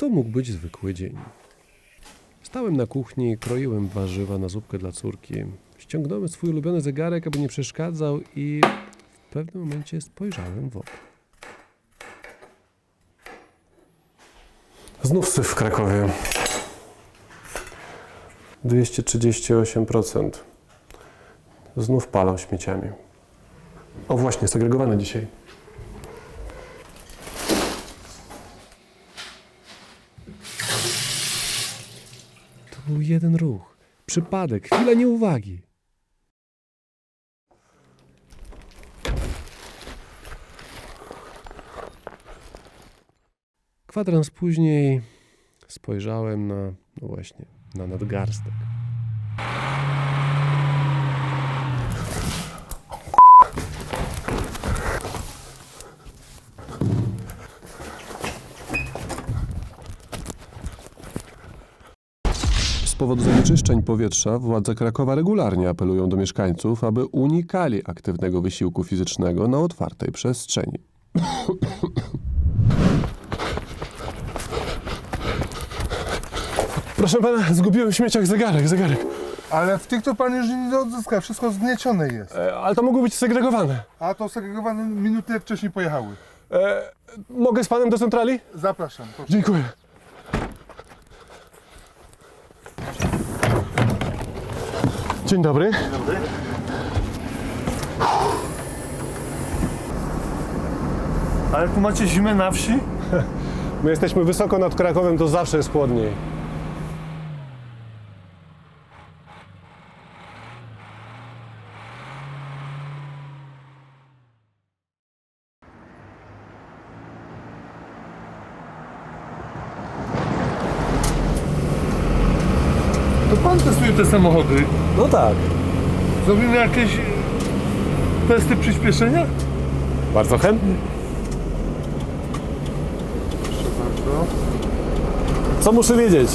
To mógł być zwykły dzień. Stałem na kuchni, kroiłem warzywa na zupkę dla córki. Ściągnąłem swój ulubiony zegarek, aby nie przeszkadzał i w pewnym momencie spojrzałem w okno. Znów syf w Krakowie. 238%. Znów palą śmieciami. O właśnie, segregowane dzisiaj. Był jeden ruch. Przypadek, chwila nieuwagi. Kwadrans później spojrzałem na, no właśnie, na nadgarstek. Powodu zanieczyszczeń powietrza władze Krakowa regularnie apelują do mieszkańców, aby unikali aktywnego wysiłku fizycznego na otwartej przestrzeni. Proszę pana, zgubiłem w śmieciach zegarek, zegarek. Ale w tych to pan już nie odzyska, wszystko zgniecione jest. E, ale to mogło być segregowane. A to segregowane minuty wcześniej pojechały. E, mogę z panem do centrali? Zapraszam, proszę. Dziękuję. Dzień dobry. Ale tu macie zimę na wsi? My jesteśmy wysoko nad Krakowem, to zawsze jest chłodniej. Pan testuje te samochody. No tak. Zrobimy jakieś testy przyspieszenia? Bardzo chętnie. Proszę bardzo. Co muszę wiedzieć?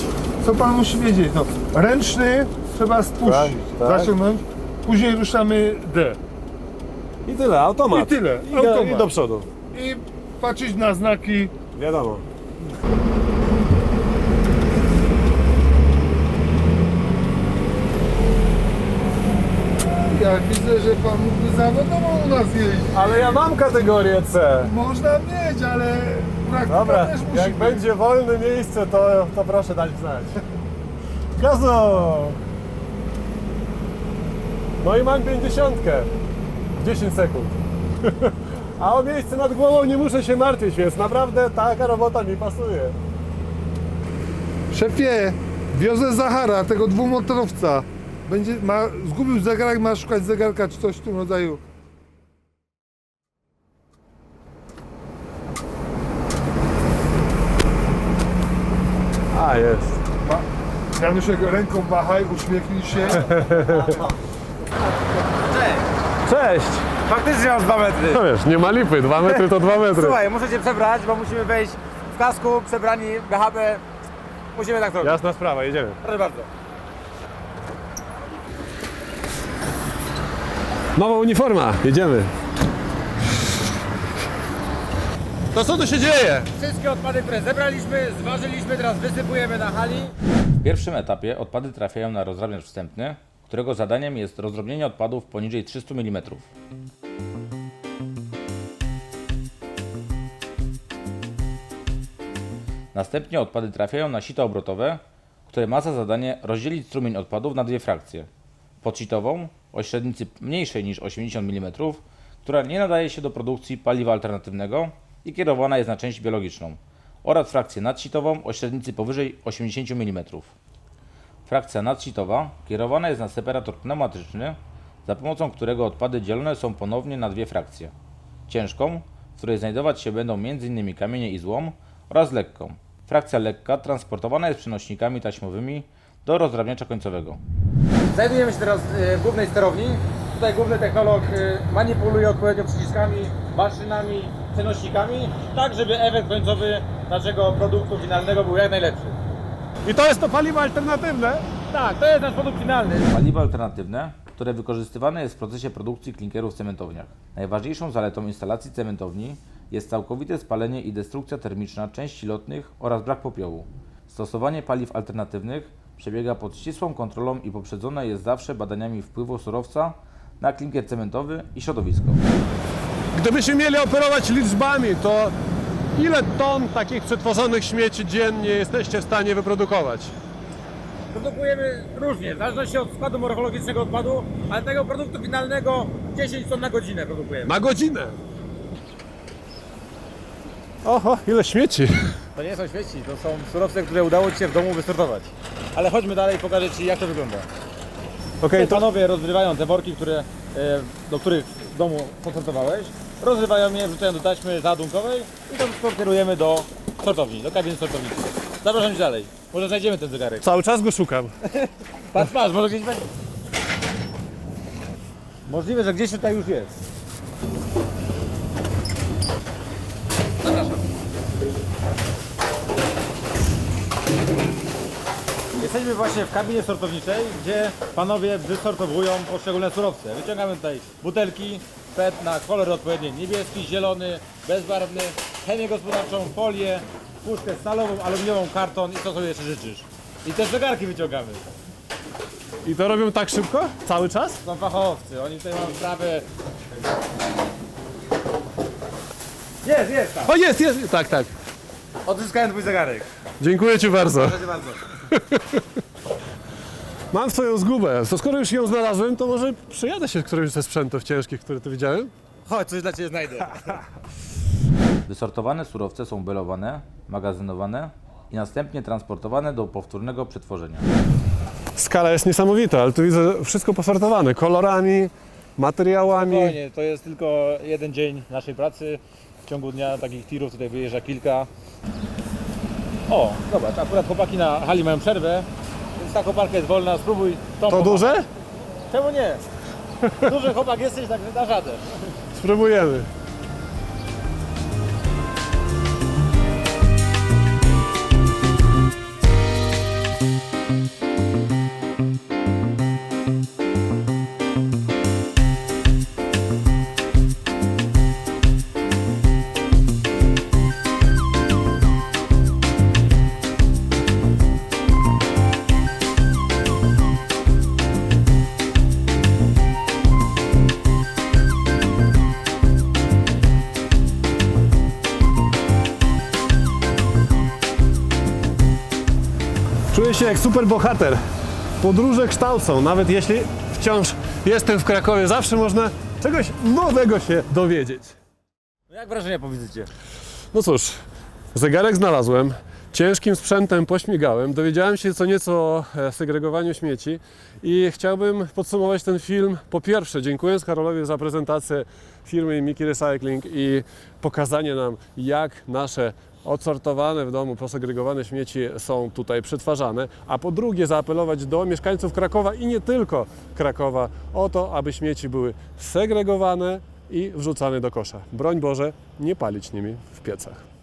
Co pan musi wiedzieć? No, ręczny trzeba spuścić, Tak, tak. zaciągnąć. Później ruszamy D. I tyle, automat. I tyle, I, do, automat. I do przodu. I patrzeć na znaki. Wiadomo. Ja widzę, że pan mógłby zawodowo u nas jeździć. Ale ja mam kategorię C. Można mieć, ale praktyka Dobra, też musi jak być. będzie wolne miejsce, to, to proszę dać znać. Gazu! No i mam pięćdziesiątkę. 10 sekund. A o miejsce nad głową nie muszę się martwić, więc naprawdę taka robota mi pasuje. Szefie, wiozę Zahara, tego dwumotorowca. Będzie, ma, zgubił zegarek, ma szukać zegarka czy coś w tym rodzaju. A, jest. Ma, Januszek ręką machaj, uśmiechnij się. Cześć! Faktycznie mam 2 metry. No wiesz, nie ma lipy, 2 metry to 2 metry. Słuchaj, muszę cię przebrać, bo musimy wejść w kasku, przebrani, BHP. Musimy tak zrobić. Jasna sprawa, jedziemy. Proszę bardzo. Nowa uniforma, jedziemy. To co tu się dzieje? Wszystkie odpady, które zebraliśmy, zważyliśmy, teraz wysypujemy na hali. W pierwszym etapie odpady trafiają na rozdrabniacz wstępny, którego zadaniem jest rozdrobnienie odpadów poniżej 300 mm. Następnie odpady trafiają na sito obrotowe, które ma za zadanie rozdzielić strumień odpadów na dwie frakcje. Podsitową o średnicy mniejszej niż 80 mm, która nie nadaje się do produkcji paliwa alternatywnego i kierowana jest na część biologiczną, oraz frakcję nadsitową o średnicy powyżej 80 mm. Frakcja nadsitowa kierowana jest na separator pneumatyczny, za pomocą którego odpady dzielone są ponownie na dwie frakcje. Ciężką, w której znajdować się będą m.in. kamienie i złom, oraz lekką. Frakcja lekka transportowana jest przenośnikami taśmowymi do rozdrabniacza końcowego. Znajdujemy się teraz w głównej sterowni. Tutaj główny technolog y, manipuluje odpowiednio przyciskami, maszynami, przenośnikami, tak żeby efekt końcowy naszego produktu finalnego był jak najlepszy. I to jest to paliwo alternatywne? Tak, to jest nasz produkt finalny. Paliwo alternatywne, które wykorzystywane jest w procesie produkcji klinkerów w cementowniach. Najważniejszą zaletą instalacji cementowni jest całkowite spalenie i destrukcja termiczna części lotnych oraz brak popiołu. Stosowanie paliw alternatywnych przebiega pod ścisłą kontrolą i poprzedzone jest zawsze badaniami wpływu surowca na klinkier cementowy i środowisko. Gdybyśmy mieli operować liczbami, to ile ton takich przetworzonych śmieci dziennie jesteście w stanie wyprodukować? Produkujemy różnie, w zależności od składu morfologicznego odpadu, ale tego produktu finalnego 10 ton na godzinę produkujemy. Na godzinę. Oho, ile śmieci. To nie są śmieci, to są surowce, które udało Ci się w domu wysortować. Ale chodźmy dalej, pokażę Ci jak to wygląda. Okej, Tutaj panowie rozrywają te worki, które, e, do których w domu posortowałeś. Rozrywają je, wrzucają do taśmy załadunkowej i to wszystko kierujemy do sortowni, do kabiny sortowniczej. Zapraszam Cię dalej. Może znajdziemy ten zegarek. cały czas go szukam. Patrz, patrz, może gdzieś będzie. Możliwe, że gdzieś tutaj już jest. Jesteśmy właśnie w kabinie sortowniczej, gdzie panowie wysortowują poszczególne surowce. Wyciągamy tutaj butelki PET na kolor odpowiedni niebieski, zielony, bezbarwny, chemię gospodarczą, folię, puszkę stalową, aluminiową, karton i co sobie jeszcze życzysz. I te zegarki wyciągamy. I to robią tak szybko? Cały czas? Są fachowcy, oni tutaj mają sprawę. Jest, jest tam. O, jest, jest. Tak, tak. Odzyskałem twój zegarek. Dziękuję Ci bardzo. Proszę bardzo. Mam swoją zgubę. To skoro już ją znalazłem, to może przyjadę się z którymś ze sprzętów ciężkich, które tu widziałem? Chodź, coś dla Ciebie znajdę. Wysortowane surowce są belowane, magazynowane i następnie transportowane do powtórnego przetworzenia. Skala jest niesamowita, ale tu widzę wszystko posortowane. Kolorami, materiałami. Spokojnie, to jest tylko jeden dzień naszej pracy. W ciągu dnia takich tirów tutaj wyjeżdża kilka. O, zobacz, akurat chłopaki na hali mają przerwę, więc ta koparka jest wolna, spróbuj tą To duże? Czemu nie? Duży chłopak jesteś, także dasz radę. Spróbujemy. Się jak super bohater. Podróże kształcą, nawet jeśli wciąż jestem w Krakowie, zawsze można czegoś nowego się dowiedzieć. No jak wrażenia po wizycie? No cóż, zegarek znalazłem, ciężkim sprzętem pośmigałem, dowiedziałem się co nieco o e, segregowaniu śmieci i chciałbym podsumować ten film. Po pierwsze, dziękując Karolowi za prezentację firmy Miki Recycling i pokazanie nam, jak nasze odsortowane w domu, posegregowane śmieci są tutaj przetwarzane, a po drugie zaapelować do mieszkańców Krakowa i nie tylko Krakowa o to, aby śmieci były segregowane i wrzucane do kosza. Broń Boże, nie palić nimi w piecach.